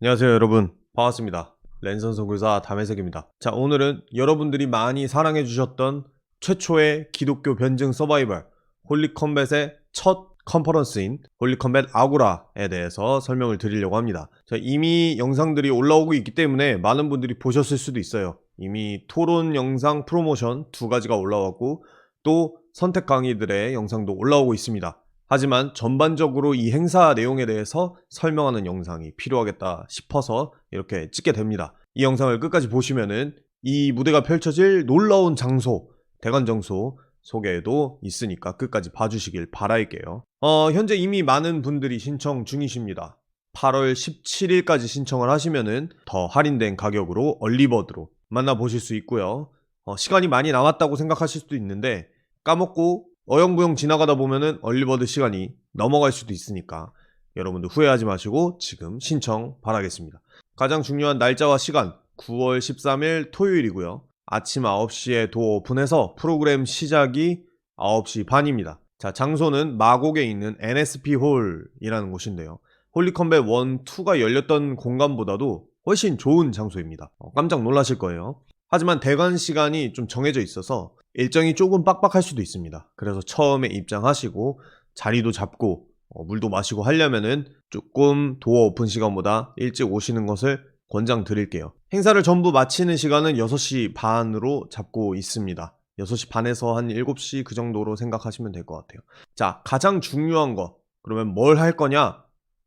안녕하세요 여러분. 반갑습니다. 랜선 선교사 담혜석입니다. 자 오늘은 여러분들이 많이 사랑해 주셨던 최초의 기독교 변증 서바이벌 홀리컴뱃의 첫 컨퍼런스인 홀리컴뱃 아고라에 대해서 설명을 드리려고 합니다. 자, 이미 영상들이 올라오고 있기 때문에 많은 분들이 보셨을 수도 있어요. 이미 토론 영상 프로모션 두 가지가 올라왔고 또 선택 강의들의 영상도 올라오고 있습니다 하지만 전반적으로 이 행사 내용에 대해서 설명하는 영상이 필요하겠다 싶어서 이렇게 찍게 됩니다. 이 영상을 끝까지 보시면은 이 무대가 펼쳐질 놀라운 장소, 대관정소 소개도 있으니까 끝까지 봐주시길 바랄게요. 어, 현재 이미 많은 분들이 신청 중이십니다. 8월 17일까지 신청을 하시면은 더 할인된 가격으로 얼리버드로 만나보실 수 있고요. 어, 시간이 많이 남았다고 생각하실 수도 있는데 까먹고 어영부영 지나가다 보면은 얼리버드 시간이 넘어갈 수도 있으니까 여러분들 후회하지 마시고 지금 신청 바라겠습니다. 가장 중요한 날짜와 시간 9월 13일 토요일이고요. 아침 9시에 도어 오픈해서 프로그램 시작이 9시 반입니다. 자, 장소는 마곡에 있는 NSP 홀이라는 곳인데요. 홀리컴뱃 1, 2가 열렸던 공간보다도 훨씬 좋은 장소입니다. 어, 깜짝 놀라실 거예요. 하지만 대관 시간이 좀 정해져 있어서 일정이 조금 빡빡할 수도 있습니다. 그래서 처음에 입장하시고 자리도 잡고 어, 물도 마시고 하려면은 조금 도어 오픈 시간보다 일찍 오시는 것을 권장 드릴게요. 행사를 전부 마치는 시간은 6시 반으로 잡고 있습니다. 6시 반에서 한 7시 그 정도로 생각하시면 될 것 같아요. 자, 가장 중요한 거. 그러면 뭘 할 거냐?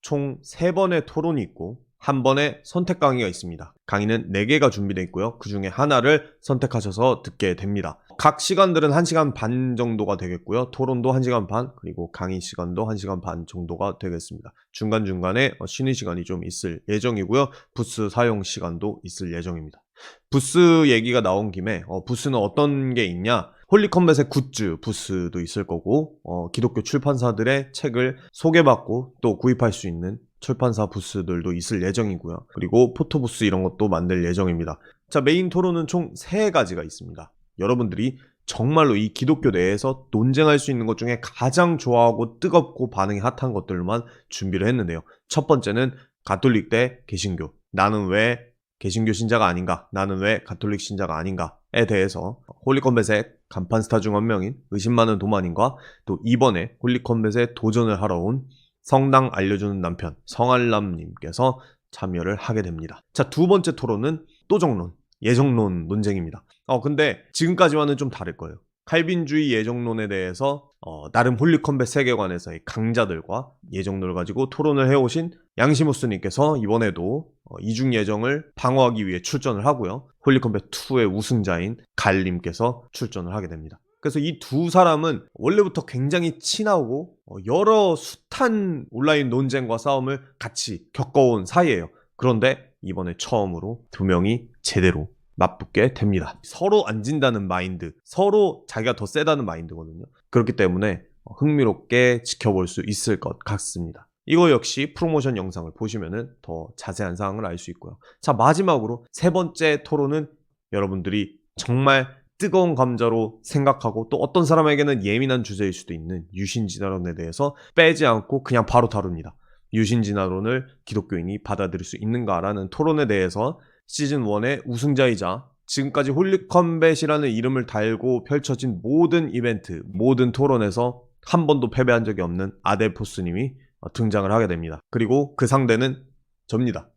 총 3번의 토론이 있고 한 번에 선택 강의가 있습니다. 강의는 4개가 준비되어 있고요. 그 중에 하나를 선택하셔서 듣게 됩니다. 각 시간들은 1시간 반 정도가 되겠고요. 토론도 1시간 반, 그리고 강의 시간도 1시간 반 정도가 되겠습니다. 중간중간에 쉬는 시간이 좀 있을 예정이고요. 부스 사용 시간도 있을 예정입니다. 부스 얘기가 나온 김에 어, 부스는 어떤 게 있냐? 홀리컴뱃의 굿즈 부스도 있을 거고 어, 기독교 출판사들의 책을 소개받고 또 구입할 수 있는 출판사 부스들도 있을 예정이고요. 그리고 포토부스 이런 것도 만들 예정입니다. 자, 메인 토론은 총 3가지가 있습니다. 여러분들이 정말로 이 기독교 내에서 논쟁할 수 있는 것 중에 가장 좋아하고 뜨겁고 반응이 핫한 것들만 준비를 했는데요. 첫 번째는 가톨릭 대 개신교. 나는 왜 개신교 신자가 아닌가? 나는 왜 가톨릭 신자가 아닌가?에 대해서 홀리컴뱃의 간판 스타 중 한 명인 의심 많은 도마님과 또 이번에 홀리컴뱃에 도전을 하러 온 성당 알려주는 남편 성알람님께서 참여를 하게 됩니다. 자, 두 번째 토론은 또정론, 예정론 논쟁입니다. 어, 근데 지금까지와는 좀 다를 거예요. 칼빈주의 예정론에 대해서 어, 나름 홀리컴뱃 세계관에서의 강자들과 예정론을 가지고 토론을 해오신 양시모스님께서 이번에도 어, 이중 예정을 방어하기 위해 출전을 하고요. 홀리컴뱃 2의 우승자인 갈님께서 출전을 하게 됩니다. 그래서 이 두 사람은 원래부터 굉장히 친하고 어, 여러 숱한 온라인 논쟁과 싸움을 같이 겪어온 사이예요. 그런데 이번에 처음으로 두 명이 제대로 맞붙게 됩니다. 서로 안 진다는 마인드, 서로 자기가 더 세다는 마인드거든요. 그렇기 때문에 흥미롭게 지켜볼 수 있을 것 같습니다. 이거 역시 프로모션 영상을 보시면은 더 자세한 사항을 알 수 있고요. 자, 마지막으로 세 번째 토론은 여러분들이 정말 뜨거운 감자로 생각하고 또 어떤 사람에게는 예민한 주제일 수도 있는 유신진화론에 대해서 빼지 않고 그냥 바로 다룹니다. 유신진화론을 기독교인이 받아들일 수 있는가라는 토론에 대해서 시즌 1의 우승자이자 지금까지 홀리컴뱃이라는 이름을 달고 펼쳐진 모든 이벤트, 모든 토론에서 한 번도 패배한 적이 없는 아델포스님이 등장을 하게 됩니다. 그리고 그 상대는 접니다.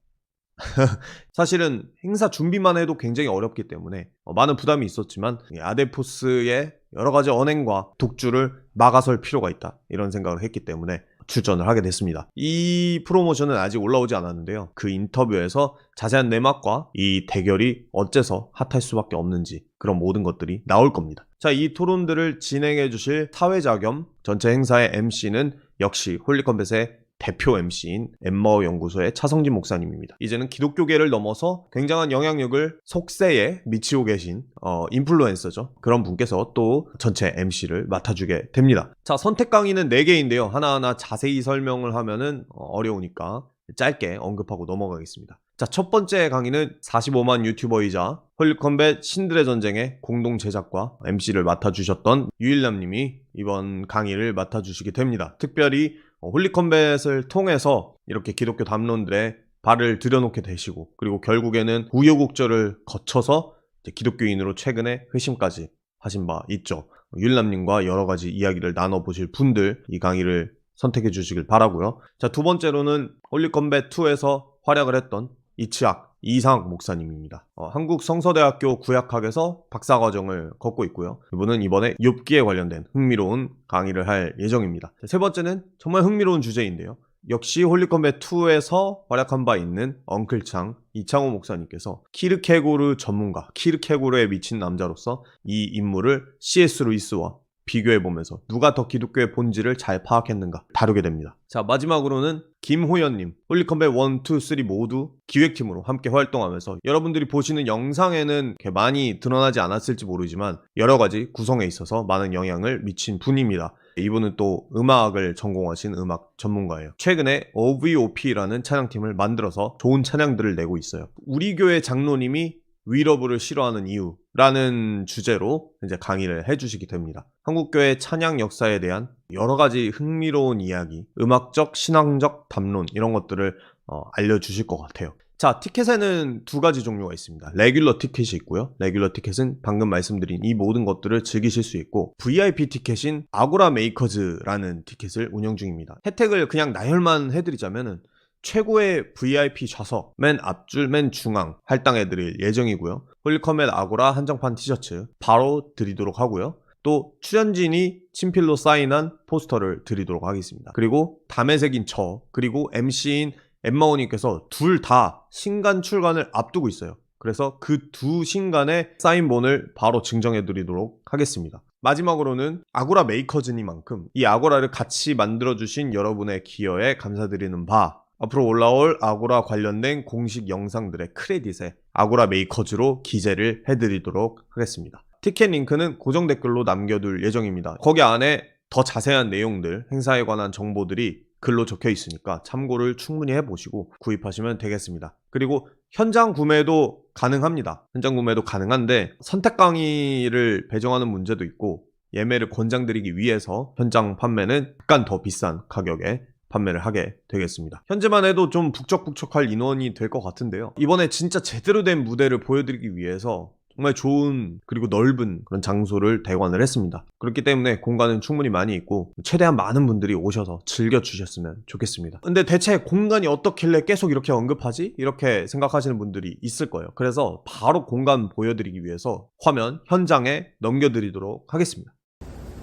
사실은 행사 준비만 해도 굉장히 어렵기 때문에 어, 많은 부담이 있었지만 아델포스의 여러 가지 언행과 독주를 막아설 필요가 있다 이런 생각을 했기 때문에 출전을 하게 됐습니다. 이 프로모션은 아직 올라오지 않았는데요. 그 인터뷰에서 자세한 내막과 이 대결이 어째서 핫할 수밖에 없는지 그런 모든 것들이 나올 겁니다. 자, 이 토론들을 진행해 주실 사회자 겸 전체 행사의 MC는 역시 홀리컴뱃의 대표 MC인 엠마오 연구소의 차성진 목사님입니다. 이제는 기독교계를 넘어서 굉장한 영향력을 속세에 미치고 계신 어, 인플루엔서죠. 그런 분께서 또 전체 MC를 맡아주게 됩니다. 자, 선택 강의는 4개인데요. 하나하나 자세히 설명을 하면은 어, 어려우니까 짧게 언급하고 넘어가겠습니다. 자, 첫 번째 강의는 45만 유튜버이자 홀리컴뱃 신들의 전쟁의 공동 제작과 MC를 맡아주셨던 유일남 님이 이번 강의를 맡아주시게 됩니다. 특별히 홀리컴뱃을 통해서 이렇게 기독교 담론들의 발을 들여놓게 되시고 그리고 결국에는 우여곡절을 거쳐서 기독교인으로 최근에 회심까지 하신 바 있죠. 율남님과 여러 가지 이야기를 나눠보실 분들 이 강의를 선택해 주시길 바라고요. 자, 두 번째로는 홀리컴뱃 2에서 활약을 했던 이치학 이상 목사님입니다. 어, 한국 성서대학교 구약학에서 박사과정을 걷고 있고요. 이분은 이번에 욥기에 관련된 흥미로운 강의를 할 예정입니다. 자, 세 번째는 정말 흥미로운 주제인데요. 역시 홀리컴뱃 2에서 활약한 바 있는 엉클창 이창호 목사님께서 키르케고르 전문가, 키르케고르에 미친 남자로서 이 인물을 C.S. 루이스와 비교해보면서 누가 더 기독교의 본질을 잘 파악했는가 다루게 됩니다. 자, 마지막으로는 김호연님, 홀리컴뱃 1, 2, 3 모두 기획팀으로 함께 활동하면서 여러분들이 보시는 영상에는 많이 드러나지 않았을지 모르지만 여러 가지 구성에 있어서 많은 영향을 미친 분입니다. 이분은 또 음악을 전공하신 음악 전문가예요. 최근에 OVOP라는 찬양팀을 만들어서 좋은 찬양들을 내고 있어요. 우리 교회 장로님이 위러브를 싫어하는 이유라는 주제로 이제 강의를 해주시게 됩니다. 한국교회 찬양 역사에 대한 여러 가지 흥미로운 이야기, 음악적, 신앙적 담론 이런 것들을 어, 알려주실 것 같아요. 자, 티켓에는 두 가지 종류가 있습니다. 레귤러 티켓이 있고요. 레귤러 티켓은 방금 말씀드린 이 모든 것들을 즐기실 수 있고 VIP 티켓인 아고라 메이커즈라는 티켓을 운영 중입니다. 혜택을 그냥 나열만 해드리자면은 최고의 VIP 좌석, 맨 앞줄, 맨 중앙 할당해드릴 예정이고요. 홀리컴의 아고라 한정판 티셔츠 바로 드리도록 하고요. 또 출연진이 친필로 사인한 포스터를 드리도록 하겠습니다. 그리고 담에색인 저, 그리고 MC인 엠마오님께서 둘 다 신간 출간을 앞두고 있어요. 그래서 그 두 신간의 사인본을 바로 증정해 드리도록 하겠습니다. 마지막으로는 아고라 메이커즈니만큼 이 아고라를 같이 만들어주신 여러분의 기여에 감사드리는 바 앞으로 올라올 아고라 관련된 공식 영상들의 크레딧에 아고라 메이커즈로 기재를 해드리도록 하겠습니다. 티켓 링크는 고정 댓글로 남겨둘 예정입니다. 거기 안에 더 자세한 내용들, 행사에 관한 정보들이 글로 적혀 있으니까 참고를 충분히 해보시고 구입하시면 되겠습니다. 그리고 현장 구매도 가능합니다. 현장 구매도 가능한데 선택 강의를 배정하는 문제도 있고 예매를 권장드리기 위해서 현장 판매는 약간 더 비싼 가격에 판매를 하게 되겠습니다. 현재만 해도 좀 북적북적할 인원이 될 것 같은데요. 이번에 진짜 제대로 된 무대를 보여드리기 위해서 정말 좋은 그리고 넓은 그런 장소를 대관을 했습니다. 그렇기 때문에 공간은 충분히 많이 있고 최대한 많은 분들이 오셔서 즐겨주셨으면 좋겠습니다. 근데 대체 공간이 어떻길래 계속 이렇게 언급하지? 이렇게 생각하시는 분들이 있을 거예요. 그래서 바로 공간 보여드리기 위해서 화면 현장에 넘겨드리도록 하겠습니다.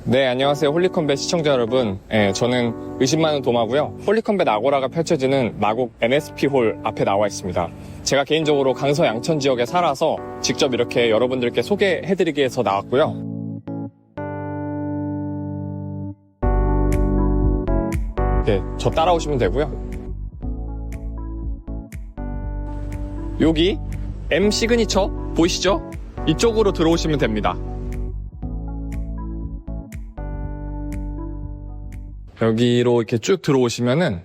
네, 안녕하세요. 홀리컴뱃 시청자 여러분. 예, 저는 의심 많은 도마고요. 홀리컴뱃 아고라가 펼쳐지는 마곡 NSP 홀 앞에 나와 있습니다. 제가 개인적으로 강서 양천 지역에 살아서 직접 이렇게 여러분들께 소개해드리기 위해서 나왔고요. 네, 저 따라오시면 되고요. 여기 M 시그니처 보이시죠? 이쪽으로 들어오시면 됩니다. 여기로 이렇게 쭉 들어오시면은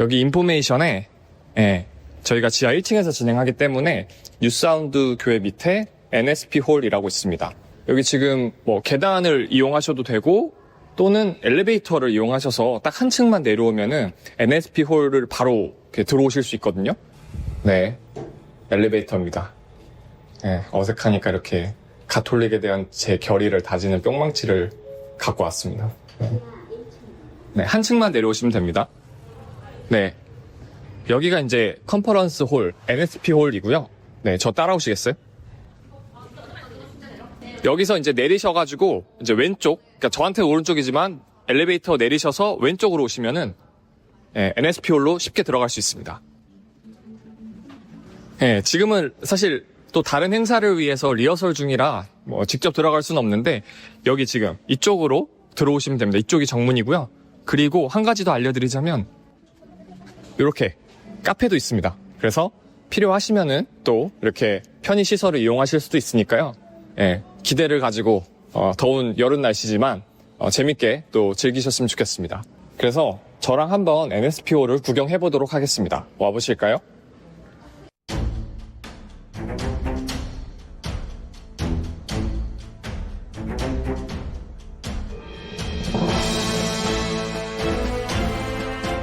여기 인포메이션에 예, 저희가 지하 1층에서 진행하기 때문에 뉴사운드 교회 밑에 NSP 홀이라고 있습니다. 여기 지금 뭐 계단을 이용하셔도 되고 또는 엘리베이터를 이용하셔서 딱 한 층만 내려오면은 NSP 홀을 바로 들어오실 수 있거든요. 네, 엘리베이터입니다. 예, 어색하니까 이렇게 가톨릭에 대한 제 결의를 다지는 뿅망치를 갖고 왔습니다. 네, 한 층만 내려오시면 됩니다. 네. 여기가 이제 컨퍼런스 홀, NSP 홀이고요. 네, 저 따라오시겠어요? 여기서 이제 내리셔가지고, 이제 왼쪽, 그러니까 저한테 오른쪽이지만 엘리베이터 내리셔서 왼쪽으로 오시면은, 네, NSP 홀로 쉽게 들어갈 수 있습니다. 네, 지금은 사실 또 다른 행사를 위해서 리허설 중이라 뭐 직접 들어갈 수는 없는데, 여기 지금 이쪽으로 들어오시면 됩니다. 이쪽이 정문이고요. 그리고 한 가지 더 알려드리자면 이렇게 카페도 있습니다. 그래서 필요하시면은 또 이렇게 편의 시설을 이용하실 수도 있으니까요. 예, 기대를 가지고 어, 더운 여름 날씨지만 어, 재밌게 또 즐기셨으면 좋겠습니다. 그래서 저랑 한번 NSPO를 구경해 보도록 하겠습니다. 와 보실까요?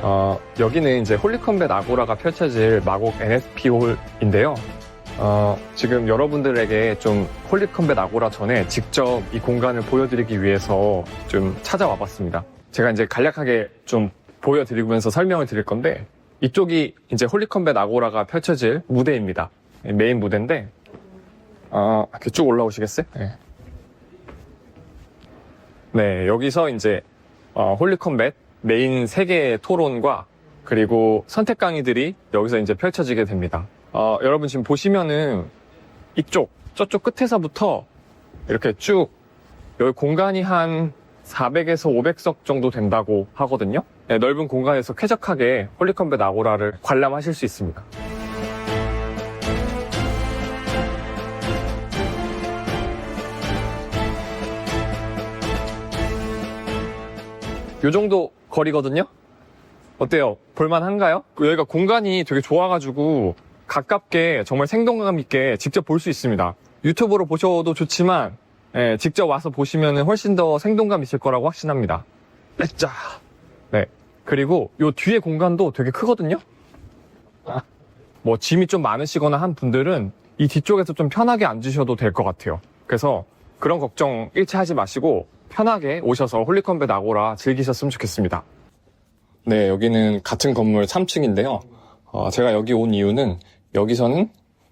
어, 여기는 이제 홀리컴뱃 아고라가 펼쳐질 마곡 NSP 홀인데요. 어, 지금 여러분들에게 좀 홀리컴뱃 아고라 전에 직접 이 공간을 보여드리기 위해서 좀 찾아와 봤습니다. 제가 이제 간략하게 좀 보여드리면서 설명을 드릴 건데, 이쪽이 이제 홀리컴뱃 아고라가 펼쳐질 무대입니다. 메인 무대인데, 어, 이렇게 쭉 올라오시겠어요? 네. 네, 여기서 이제 어, 홀리컴뱃 메인 세개의 토론과 그리고 선택 강의들이 여기서 이제 펼쳐지게 됩니다. 어, 여러분 지금 보시면은 이쪽, 저쪽 끝에서부터 이렇게 쭉 여기 공간이 한 400에서 500석 정도 된다고 하거든요. 네, 넓은 공간에서 쾌적하게 홀리컴뱃 아고라를 관람하실 수 있습니다. 요 정도 거리거든요? 어때요? 볼만한가요? 여기가 공간이 되게 좋아가지고 가깝게 정말 생동감 있게 직접 볼 수 있습니다. 유튜브로 보셔도 좋지만 예, 직접 와서 보시면 훨씬 더 생동감 있을 거라고 확신합니다. 자, 네. 그리고 요 뒤에 공간도 되게 크거든요? 아, 뭐 짐이 좀 많으시거나 한 분들은 이 뒤쪽에서 좀 편하게 앉으셔도 될 것 같아요. 그래서 그런 걱정 일체 하지 마시고 편하게 오셔서 홀리컴뱃 아고라 즐기셨으면 좋겠습니다. 네, 여기는 같은 건물 3층인데요. 제가 여기 온 이유는 여기서는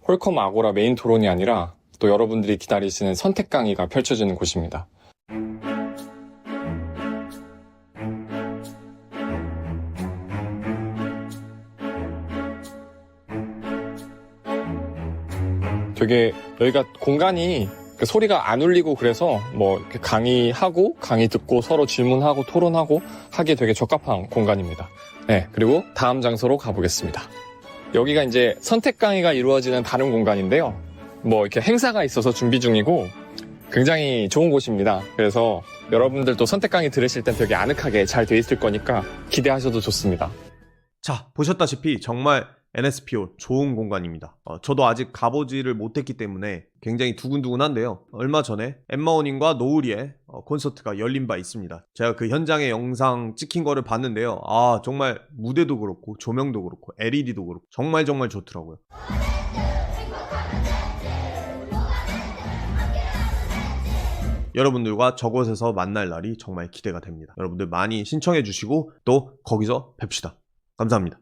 홀컴 아고라 메인 토론이 아니라 또 여러분들이 기다리시는 선택 강의가 펼쳐지는 곳입니다. 되게 여기가 공간이 그 소리가 안 울리고 그래서 뭐 이렇게 강의하고 강의 듣고 서로 질문하고 토론하고 하기에 되게 적합한 공간입니다. 네, 그리고 다음 장소로 가보겠습니다. 여기가 이제 선택 강의가 이루어지는 다른 공간인데요. 뭐 이렇게 행사가 있어서 준비 중이고 굉장히 좋은 곳입니다. 그래서 여러분들도 선택 강의 들으실 땐 되게 아늑하게 잘 돼 있을 거니까 기대하셔도 좋습니다. 자, 보셨다시피 정말 NSPO 좋은 공간입니다. 어, 저도 아직 가보지를 못했기 때문에 굉장히 두근두근한데요. 얼마 전에 엠마오님과 노우리의 어, 콘서트가 열린 바 있습니다. 제가 그 현장의 영상 찍힌 거를 봤는데요. 아, 정말 무대도 그렇고 조명도 그렇고 LED도 그렇고 정말 정말 좋더라고요. 여러분들과 저곳에서 만날 날이 정말 기대가 됩니다. 여러분들 많이 신청해 주시고 또 거기서 뵙시다. 감사합니다.